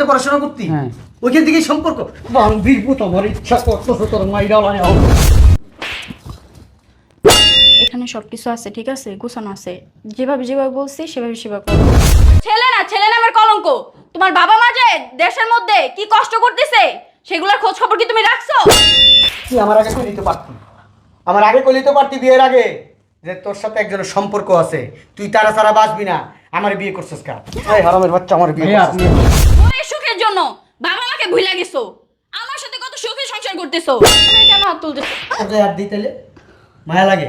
তো পড়াশোনা করতি? হ্যাঁ। ওইখান থেকেই সম্পর্ক? বান্ধবীর ইচ্ছা করতেছে তোর মাইরা মানে এখানে সব আছে ঠিক আছে? গুছানো আছে। যেভাবে যেভাবে বলছি সেভাবে সেভাবে ছেলে না ছেলে নামের কলঙ্ক। তোমার বাবা মা যে দেশের মধ্যে কি কষ্ট করতেছে সেগুলোর খোঁজ খবর কি তুমি রাখছো? তুই আমার আগে কই নিতে পারতি? আমার আগে পারতি বিয়ের আগে? যে তোর সাথে একজনের সম্পর্ক আছে তুই তারা ছাড়া বাঁচবি না। আমার বিয়ে করছিস কা এই হারামের বাচ্চা আমার বিয়ে করছিস। ভুলে গেছো? আমার সাথে কত সুখে সংসার করতেছো? তুমি কেন হাত তুলতেছো? আগে আর দিতেলে মায়া লাগে।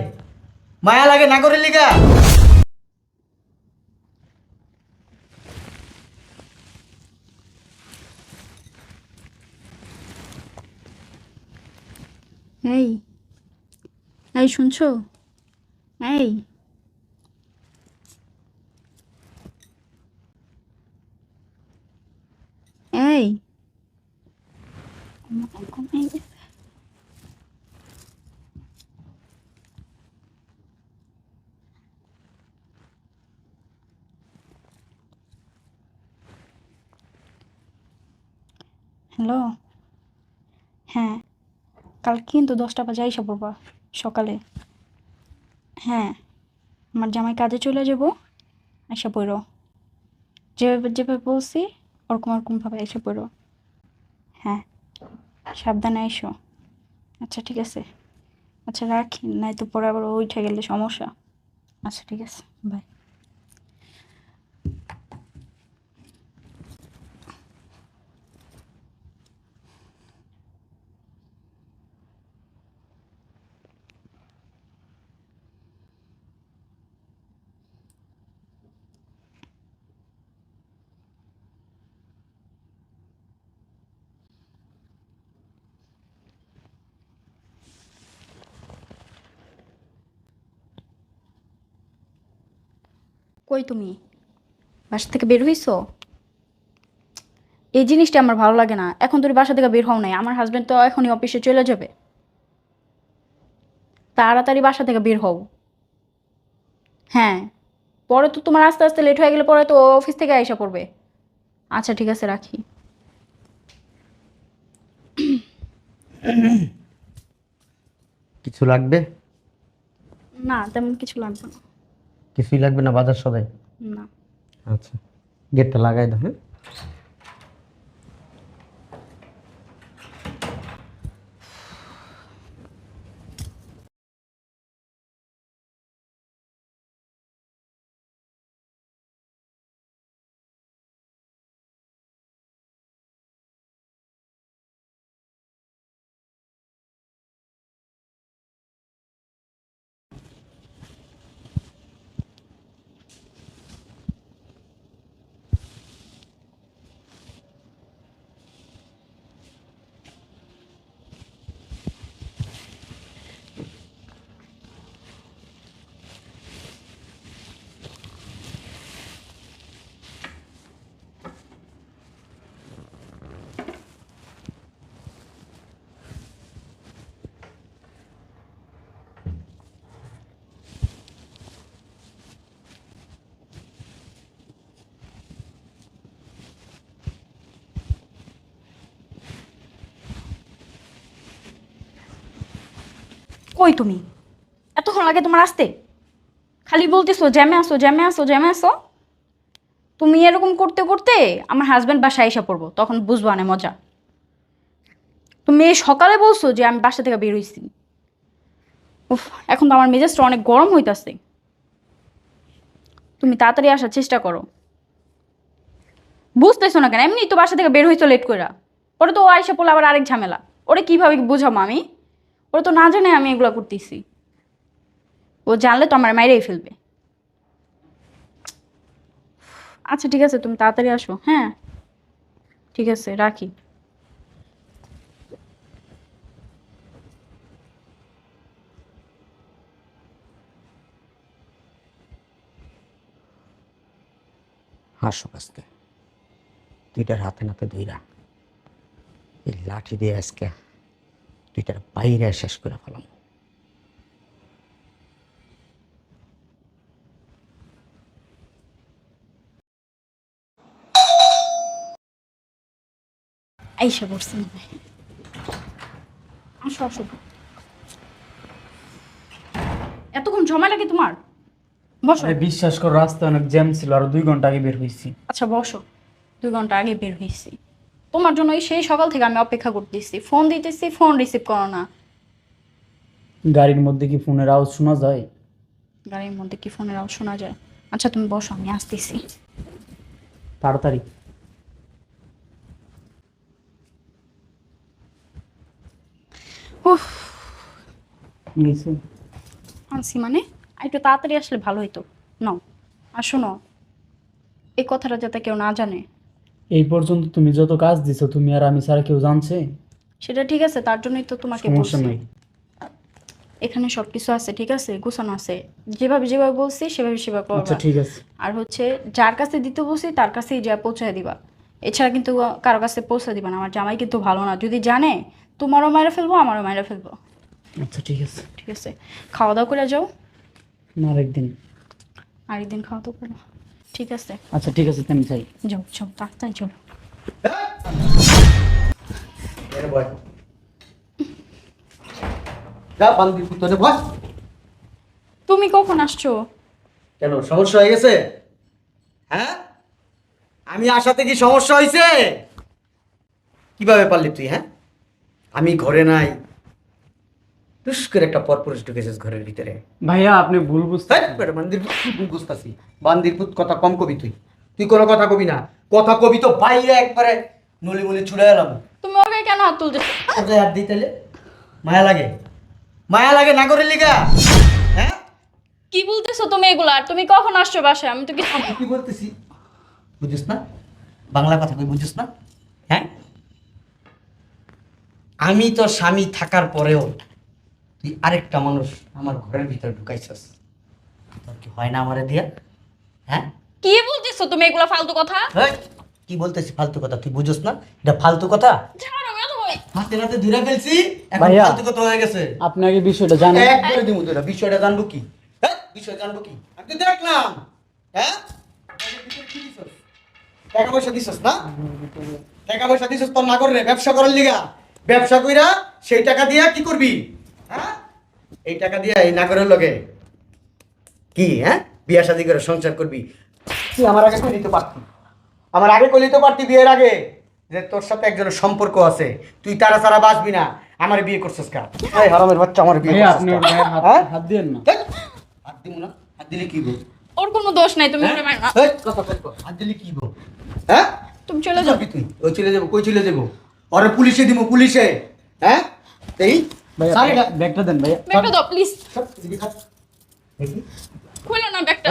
মায়া লাগে না করে লিগা। এই এই শুনছো? এই। এই। হ্যালো হ্যাঁ কাল কিন্তু দশটা বাজে, আইসা পড়বা সকালে। হ্যাঁ আমার জামাই কাজে চলে যাব, আইসা পড়ো। যেভাবে যেভাবে বলছি, ওরকম ওরকমভাবে এসে পড়ো। হ্যাঁ। সাবধানে এসো আচ্ছা ঠিক আছে। আচ্ছা রাখি। নাই তো পরে আবার উঠে গেলে সমস্যা। আচ্ছা ঠিক আছে। বাই। কই তুমি? বাসা থেকে বের হইছো? এই জিনিসটা আমার ভালো লাগে না। এখন তুমি বাসা থেকে বের হও নাই। আমার হাজব্যান্ড তো এখনই অফিসে চলে যাবে। তাড়াতাড়ি বাসা থেকে বের হও। হ্যাঁ পরে তো তোমার আস্তে আস্তে লেট হয়ে গেলে পরে তো অফিস থেকে আইসা পড়বে। আচ্ছা ঠিক আছে রাখি। কিছু লাগবে? না তেমন কিছু লাগবে না। কিছুই লাগবে না বাজার সদাই? না। আচ্ছা গেটটা লাগাই দাও হ্যাঁ? কই তুমি? এতক্ষণ লাগে তোমার আসতে? খালি বলতেছো, জ্যামে আসো জ্যামে আসো জ্যামে আসো। তুমি এরকম করতে করতে আমার হাজব্যান্ড বাসায় এসে পড়ব, তখন বুঝব না মজা। তুমি সকালে বলছো যে আমি বাসা থেকে বের হইছি। উফ, এখন তো আমার মেজাজটা অনেক গরম হইতাছে। তুমি তাড়াতাড়ি আসার চেষ্টা করো। বুঝতেছো না কেন? এমনি তো বাসা থেকে বের হইছো লেট কইরা। ওরে তো ও আইসা পড়লে, আবার আরেক ঝামেলা। ওরে কীভাবে বুঝাবো আমি? ওরা তো না জানে আমি এগুলো করতেছি। ও জানলে তো আমার মাইরেই ফেলবে। আচ্ছা ঠিক আছে, তুমি তাড়াতাড়ি আসো হ্যাঁ? ঠিক আছে, রাখি। হাসো আজকে। দুইটার হাতে নাতে দুইরা এই লাঠি দিয়ে আজকে দুইটার বাইরে শেষ করে ফেলাম আইসা পড়ছি মনে হয়। আসো আসো। এতক্ষণ সময় লাগে তোমার? বসো। আরে বিশ্বাস করো রাস্তায় অনেক জ্যাম ছিল আর দুই ঘণ্টা আগে বের হয়েছি। আচ্ছা বসো। দুই ঘণ্টা আগে বের হয়েছি। তোমার জন্য এই সেই সকাল থেকে আমি অপেক্ষা করতেছি। ফোন দিতেছি ফোন রিসিভ করো না। গাড়ির মধ্যে কি ফোনের আওয়াজ শোনা যায়? গাড়ির মধ্যে কি ফোনের আওয়াজ শোনা যায়? আচ্ছা তুমি বসো আমি আসতেছি। তাড়াতাড়ি। উফ? আনছি মানে? আর একটু তাড়াতাড়ি আসলে ভালো হতো নাও আর শোনো এই কথাটা যাতে কেউ না জানে। এই পর্যন্ত তুমি যত কাজ দিছো তুমি আর আমি ছাড়া কেউ জানছে? সেটা ঠিক আছে তার জন্যই তো তোমাকে সমস্যা বলছি। নাই। এখানে সব কিছু আছে ঠিক আছে? গোছানো আছে। যেভাবে যেভাবে বলছি সেভাবে সেভাবে আচ্ছা করবা ঠিক আছে। আর হচ্ছে যার কাছে দিতে বলছি তার কাছেই যা পৌঁছায় দিবা। এছাড়া কিন্তু কারও কাছে পৌঁছে দিবা না। আমার জামাই কিন্তু ভালো না। যদি জানে তোমারও মায়েরা ফেলব আমারও মায়েরা ফেলব। আচ্ছা ঠিক আছে। ঠিক আছে। খাওয়া দাওয়া করে যাও। না আরেকদিন। আরেকদিন খাওয়া দাওয়া করো ঠিক আছে। আচ্ছা ঠিক আছে আমি চাই যাও যাও তাড়াতাড়ি চলো যা বান্দির পুত্রে বস তুমি কখন আসছো? কেন সমস্যা হয়ে গেছে? হ্যাঁ? আমি আসাতে কি সমস্যা হয়েছে কীভাবে পারলি তুই হ্যাঁ? আমি ঘরে নাই। টুস করে একটা পরপুরুষ ঢুকেছিস ঘরের ভিতরে। ভাইয়া আপনি ভুল বুঝতে বান্দির ভুল বুঝতাছি। বান্দির পুত কথা কম কবি তুই। তুই কোনো কথা কবি না। কথা কবি তো বাইরে একবারে নলি মলি ছুড়ে এলাম। তুমি ওকে কেন হাত তুলতে কোথায় হাত দিই তাহলে? মায়া লাগে। মায়া লাগে না করে লিগা। হ্যাঁ? কি বলতেছো তুমি এগুলা? আর তুমি কখন আসছো বাসায়? আমি তো আমি কি বলতেছি? বুঝিস না? বাংলা কথা কই বুঝিস না? হ্যাঁ? আমি তো স্বামী থাকার পরেও তুই আরেকটা মানুষ আমার ঘরের ভিতরে ঢুকাইছস। তোর কি হয় না আমারে দিয়া? হ্যাঁ? কি বলতেছো তুমি এগুলা ফালতু কথা? হেই, কি বলতেছি ফালতু কথা? তুই বুঝিস না? এটা ফালতু কথা? ছাড়ো এত ভয়। হাতে নাতে ধরে ফেলছি এখন ভাইয়া। ফালতু কথা হয়ে গেছে। আপনি আগে বিষয়টা জানেন। একবারে দিমু তোরা বিষয়টা জানব কি? হ্যাঁ বিষয় জানব কি? আমি তো দেখলাম। হ্যাঁ? টাকা পয়সা দিছস না? টাকা পয়সা দিছস তোর না করে ব্যবসা করার লিগা। ব্যবসা কইরা সেই টাকা দিয়া কি করবি? হ্যাঁ? এই টাকা দিয়ে এই নাগরের লগে কি হ্যাঁ? বিয়া শাদি করে সংসার করবি? তুই আমার আগে কই নিতে পারতি। আমার আগে কই নিতে পারতি বিয়ের আগে। যে তোর সাথে একজনের সম্পর্ক আছে তুই তারা ছাড়া বাঁচবি না। আমার বিয়ে করছিস কা? এই হারামের বাচ্চা আমার বিয়ে করছিস আপনি হাত হ্যাঁ? দিয়েন না। হাত দিমু না। হাত দিলে কি গো ওর কোনো দোষ নাই তুমি হ্যাঁ? ওরে মারো। এই, কথা কই কর, হাত দিলে কি গো হ্যাঁ? তুমি চলে যাও। যাবি তুই। ওই চলে যাব কই চলে যাব? ওরে পুলিশে দিমু পুলিশে। হ্যাঁ? এই ব্যাগটা দেন ব্যাগটা দাও প্লিজ খুলো না ব্যাগটা।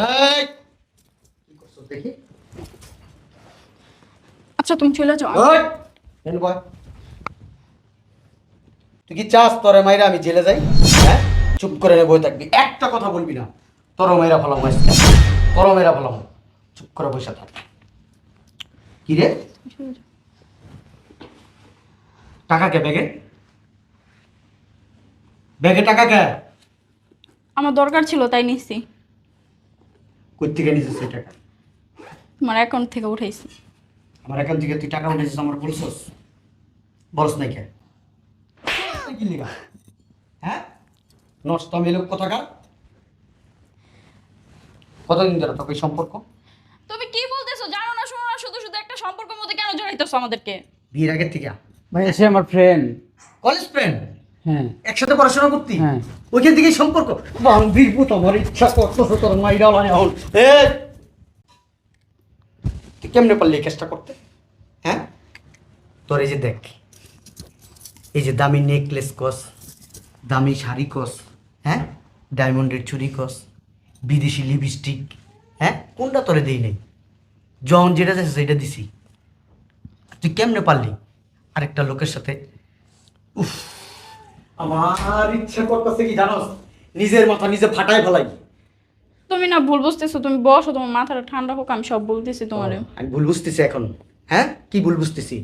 দেখি আচ্ছা তুমি চলে যাও। ওই বয়। তুই কি চাস তোরে মাইরা আমি জেলে যাই? হ্যাঁ? চুপ করে বই থাকবি। একটা কথা বলবি না। তোর মেয়েরা ফলাম তোর মেয়েরা ফলাম চুপ করে বসে থাক। কি রে? টাকা কে ব্যাগে? ব্যাগে টাকা কে? আমার দরকার ছিল তাই নিচ্ছি কই থেকে নিছিস সেই টাকা? তোমার অ্যাকাউন্ট থেকে উঠাইছি। আমার অ্যাকাউন্ট থেকে তুই টাকা উঠেছিস আমার বলছস? বলস নাই কে? কি লিগা? হ্যাঁ? নষ্ট আমি লোক কোথাকার? কতদিন ধরে তোকে সম্পর্ক? তুমি কি বলতেছো? জানো না শোনো না শুধু শুধু একটা সম্পর্কের মধ্যে কেন জড়াইতেছো আমাদেরকে? বিয়ের আগের থেকে? ভাইয়া সে আমার ফ্রেন্ড কলেজ ফ্রেন্ড একসাথে পড়াশোনা করতি? হ্যাঁ। ওইখান থেকেই সম্পর্ক? পুত আমার ইচ্ছা করতেছে তোর মাইরা মানে তুই কেমনে পারলি এই কাজটা করতে? হ্যাঁ? তোর এই যে দেখ এই যে দামি নেকলেস কস দামি শাড়ি কস হ্যাঁ? ডায়মন্ডের চুরি কস বিদেশি লিপস্টিক হ্যাঁ? কোনটা তোরে দেই নাই? জন যেটা চাইছে সেটা দিছি। তুই কেমনে পারলি? আরেকটা লোকের সাথে উফ আমার ইচ্ছা করতেছে কি জানোস? নিজের মাথা নিজে ফাটায় ফেলাই। তুমি না ভুল বুঝতেছো তুমি বসো তোমার মাথাটা ঠান্ডা হোক আমি সব বলতেছি তোমার। আমি ভুল বুঝতেছি এখন। হ্যাঁ? কি ভুল বুঝতেছি?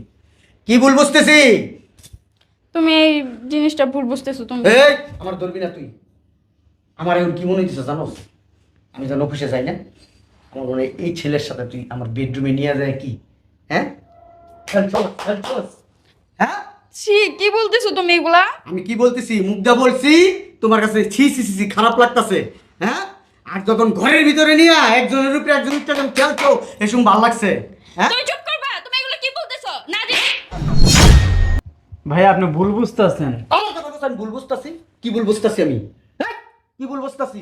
কি ভুল বুঝতেছি? তুমি এই জিনিসটা ভুল বুঝতেছো তুমি। এই আমার ধরবি না তুই। আমার এখন কি মনে হইতেছে জানোস? আমি যেন অফিসে যাই না আমার মনে এই ছেলের সাথে তুই আমার বেডরুমে নিয়ে যায় কি? হ্যাঁ। হ্যাঁ? ছি কি বলতেছো তুমি এগুলা? আমি কি বলতেছি? মুখ বলছি তোমার কাছে ছি ছি ছি ছি, খারাপ লাগতাছে হ্যাঁ? আর যখন ঘরের ভিতরে নিয়ে একজনের উপরে একজন উপরে খেলছো এসব ভালো লাগছে হ্যাঁ? তুমি চুপ করবা তুমি এগুলো কি বলতেছো? না যে ভাই আপনি ভুল বুঝতেছেন। আমার কথা কথা আমি ভুল বুঝতাছি? কি ভুল বুঝতাছি আমি? হ্যাঁ? কি ভুল বুঝতাছি?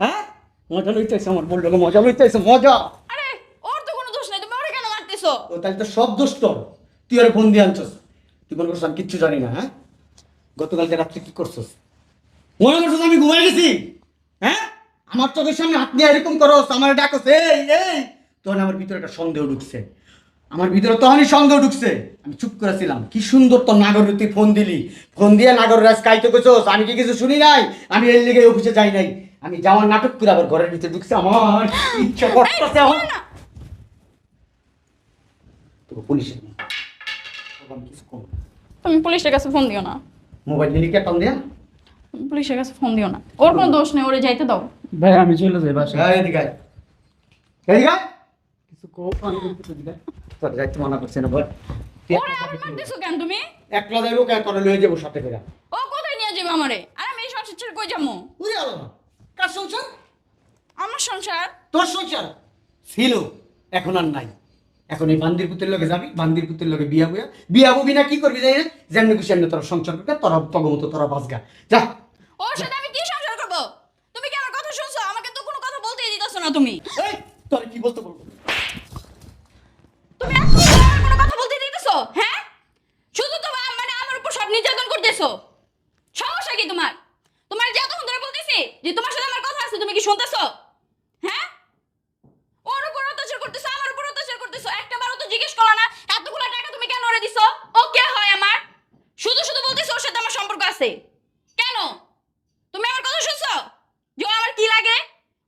হ্যাঁ? মজা লইতেছে আমার বলল মজা লইতেছে মজা। আরে ওর তো কোনো দোষ নাই তুমি ওরে কেন মারতেছো? ও তাহলে তো সব দোষ তোর। তুই ওরা ফোন দিয়ে আনছস। তুই মনে করছিস আমি কিচ্ছু জানি না হ্যাঁ? গতকালকে রাত্রে কি করছস? মনে করছস আমি ঘুমাই গেছি? হ্যাঁ? আমার চোখের সামনে হাত নিয়ে এরকম করস আমার ডাকস এই এই! তখন আমার ভিতরে একটা সন্দেহ ঢুকছে। আমার ভিতরে তখনই সন্দেহ ঢুকছে। আমি চুপ করেছিলাম কি সুন্দর তোর নাগর তুই ফোন দিলি। ফোন দিয়ে নাগর রাজ কাইতে কইছস আমি কি কিছু শুনি নাই? আমি এর লিগে অফিসে যাই নাই। আমি যাওয়ার নাটক করে আবার ঘরের ভিতরে ঢুকছে। আমার ইচ্ছা করতেছে আমার। তোকে পুলিশে দিই। তোকে আমি কিছু না। তুমি পুলিশের কাছে ফোন দিও না। মোবাইল নিয়ে কেটন দিয়া? পুলিশের কাছে ফোন দিও না। ওর কোনো দোষ নেই ওরে যাইতে দাও। ভাই আমি চলে যাই বাসায়। হ্যাঁ এদিকে আয়। এদিকে আয়। কিছু কো- আমি কিছু দিলে। তোর যাইতে মানা করছে না বল। ওরে মারতেছো কেন তুমি? একলা যাইবো কেন? তোরা লয়ে যাব সাথে করে। ও কোথায় নিয়ে যাবে আমারে? আর আমি এই সংসার ছেড়ে কই যাব? উড়ে না কার সংসার? আমার সংসার। তোর সংসার। ছিল এখন আর নাই। এখন এই বান্দির পুতের লগে যাবি বান্দির পুতের লগে বিয়া বুয়া বিয়া বুবি না কি করবি না? যেমনি খুশি এমনি তোরা সংসার করবে তোরা তগমতো তোরা বাসগা যা। ওর সাথে আমি কি সংসার করব? তুমি কি আমার কথা শুনছো? আমাকে তো কোনো কথা বলতেই দিতেছো না তুমি। এই তোর কি বলতে বলব? তুমি কোনো কথা বলতে দিতেছো হ্যাঁ? শুধু তো মানে আমার উপর সব নির্যাতন করতেছো। সমস্যা কি তোমার? তোমার যে এতক্ষণ ধরে বলতেছি যে তোমার সাথে আমার কথা আছে তুমি কি শুনতেছো হ্যাঁ ওর উপর অত্যাচার করতেছো আমার উপর করতেছো একটা তো জিজ্ঞেস করো না। এতগুলো টাকা তুমি কেন ওরে দিছো? ও কে হয় আমার? শুধু শুধু বলতেছো ওর সাথে আমার সম্পর্ক আছে। কেন? তুমি আমার কথা শুনছো? যে আমার কি লাগে?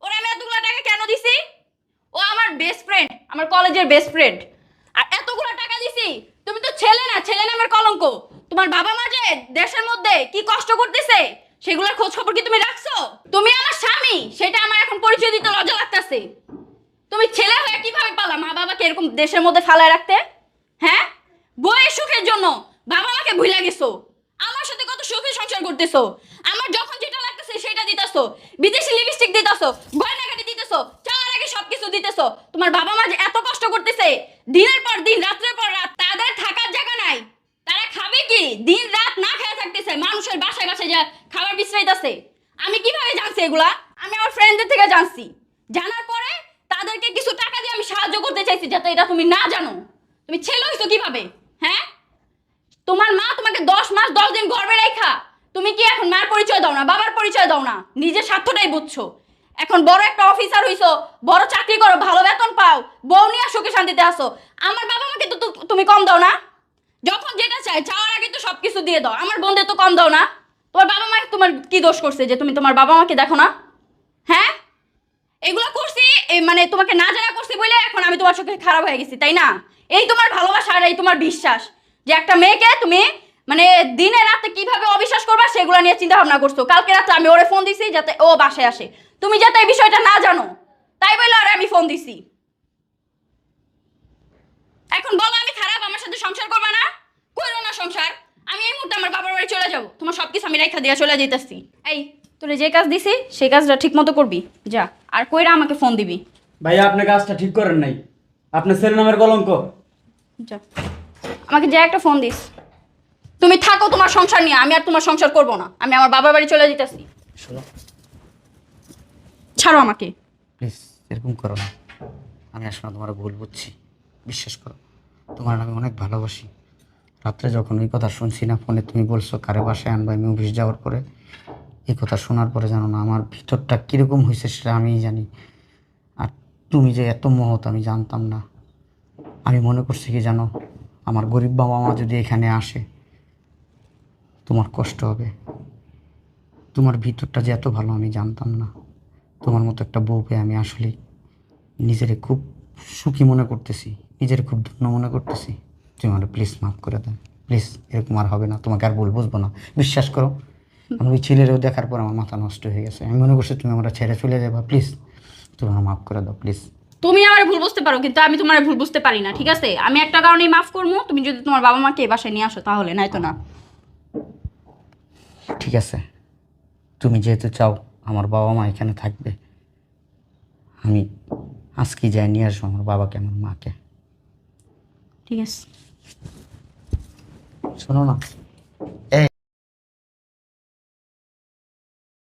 ওরা আমি এতগুলো টাকা কেন দিছি? ও আমার বেস্ট ফ্রেন্ড আমার কলেজের বেস্ট ফ্রেন্ড আর এতগুলো টাকা দিছি, তুমি তো ছেলে না ছেলে না আমার কলঙ্ক। তোমার বাবা মা যে দেশের মধ্যে কি কষ্ট করতেছে, সেগুলোর খোঁজ খবর কি তুমি রাখছো? তুমি আমার স্বামী, সেটা আমার এখন পরিচয় দিতে লজ্জা লাগতেছে। তুমি ছেলে হয়ে কীভাবে পালা? মা বাবাকে এরকম দেশের মধ্যে ফালায় রাখতে? হ্যাঁ? বইয়ের সুখের জন্য বাবা মাকে ভুলে গেছো? আমার সাথে কত সুখে সংসার করতেছো? আমার যখন যেটা লাগতেছে সেটা দিতেছো। বিদেশি লিপস্টিক দিতেছো, গয়নাগাটি দিতেছো চার আগে সবকিছু দিতেছো। তোমার বাবা মা যে এত কষ্ট করতেছে, দিনের পর দিন, রাত্রের পর রাত, তাদের থাকার জায়গা নাই। তারা খাবে কি? দিন রাত না খেয়ে থাকতেছে, মানুষের বাসায় বাসায় যা খাবার বিশ্রাইতেছে আমি কীভাবে জানছি এগুলা? আমি আমার ফ্রেন্ডদের থেকে জানছি। জানার পরে তাদেরকে কিছু টাকা দিয়ে আমি সাহায্য করতে চাইছি যাতে এটা তুমি না জানো। তুমি ছেলে হইছো কীভাবে? হ্যাঁ? তোমার মা তোমাকে দশ মাস, দশ দিন গর্বে রেখা। তুমি কি এখন মার পরিচয় দাও না, বাবার পরিচয় দাও না? নিজের স্বার্থটাই বুঝছ। এখন বড় একটা অফিসার হইছো, বড় চাকরি করো, ভালো বেতন পাও, বউ নিয়ে সুখে শান্তিতে আসো আমার বাবা মাকে তো তুমি কম দাও না। যখন যেটা চাই চাওয়ার আগে তো সব কিছু দিয়ে দাও। আমার বোনদের তো কম দাও না। তোমার বাবা মা তোমার কি দোষ করছে যে তুমি তোমার বাবা মাকে দেখো না? হ্যাঁ? এগুলো করছি মানে তোমাকে না জানা করছি বলে এখন আমি তোমার চোখে খারাপ হয়ে গেছি, তাই না? এই তোমার ভালোবাসা আর এই তোমার বিশ্বাস যে একটা মেয়েকে তুমি মানে দিনে রাতে কীভাবে অবিশ্বাস করবা সেগুলো নিয়ে চিন্তা ভাবনা করছ। কালকে রাতে আমি ওরে ফোন দিছি যাতে ও বাসায় আসে। তুমি যাতে এই বিষয়টা না জানো, তাই বলে আরে আমি ফোন দিছি। এখন বলো আমি খারাপ, আমার সাথে সংসার করবা না? করো না সংসার। আমি এই মুহূর্তে আমার বাবার বাড়ি চলে যাব। তোমার সব কিছু আমি রেখা দিয়ে চলে যেতেছি এই তোরে যে কাজ দিছি সেই কাজটা ঠিক মতো করবি। যা আর কইরা আমাকে ফোন দিবি। ভাইয়া আপনি কাজটা ঠিক করেন নাই। আপনার ছেলে নামের কলঙ্ক। যা আমাকে যে একটা ফোন দিস। তুমি থাকো তোমার সংসার নিয়ে আমি আর তোমার সংসার করব না। আমি আমার বাবার বাড়ি চলে যেতেছি। শোনো। ছাড়ো আমাকে। প্লিজ এরকম করো না। আমি আসলে তোমার ভুল বুঝছি। বিশ্বাস করো তোমার আমি অনেক ভালোবাসি। রাত্রে যখন ওই কথা শুনছি না ফোনে তুমি বলছো কারে বাসায় আনবা? আমি অফিস যাওয়ার পরে এই কথা শোনার পরে জানো না, আমার ভিতরটা কীরকম হয়েছে সেটা আমিই জানি। আর তুমি যে এত মহৎ, আমি জানতাম না। আমি মনে করছি কি জানো, আমার গরিব বাবা মা যদি এখানে আসে, তোমার কষ্ট হবে। তোমার ভিতরটা যে এত ভালো, আমি জানতাম না। তোমার মতো একটা বউ পেয়ে আমি আসলে নিজেরে খুব সুখী মনে করতেছি, নিজের খুব ধন্য মনে করতেছি। তুমি আমার প্লিজ মাফ করে দেন। প্লিজ এরকম আর হবে না। তোমাকে আর বুঝব না। বিশ্বাস করো আমি ওই ছেলেরও দেখার পর আমার মাথা নষ্ট হয়ে গেছে। আমি মনে করছি তুমি আমরা ছেড়ে চলে যাবা প্লিজ তুমি আমার মাফ করে দাও প্লিজ তুমি আমার ভুল বুঝতে পারো কিন্তু আমি তোমার ভুল বুঝতে পারি না ঠিক আছে? আমি একটা কারণেই মাফ করব তুমি যদি তোমার বাবা মাকে এই বাসায় নিয়ে আসো তাহলে নাই তো না। ঠিক আছে। তুমি যেহেতু চাও আমার বাবা মা এখানে থাকবে আমি আজকে যাই নিয়ে আসব আমার বাবাকে আমার মাকে। ঠিক আছে। শোনো না।